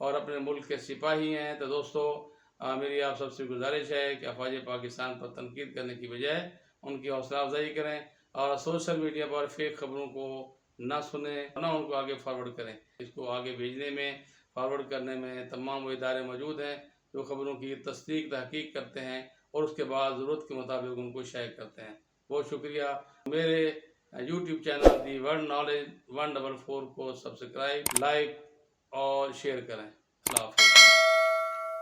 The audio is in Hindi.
और अपने मुल्क के सिपाही हैं। तो दोस्तों आ, मेरी आप सबसे गुजारिश है कि अफवाज पाकिस्तान पर तनकीद करने की बजाय उनकी हौसला अफजाई करें और सोशल मीडिया पर फेक खबरों को ना सुने ना उनको आगे फॉरवर्ड करें। इसको आगे भेजने में फॉरवर्ड करने में तमाम वो इदारे मौजूद हैं जो खबरों की तस्दीक तहकीक करते हैं और उसके बाद ज़रूरत के मुताबिक उनको शेयर करते हैं। बहुत शुक्रिया। मेरे YouTube channel the world knowledge one double four को सब्सक्राइब लाइक और शेयर करें। अल्लाह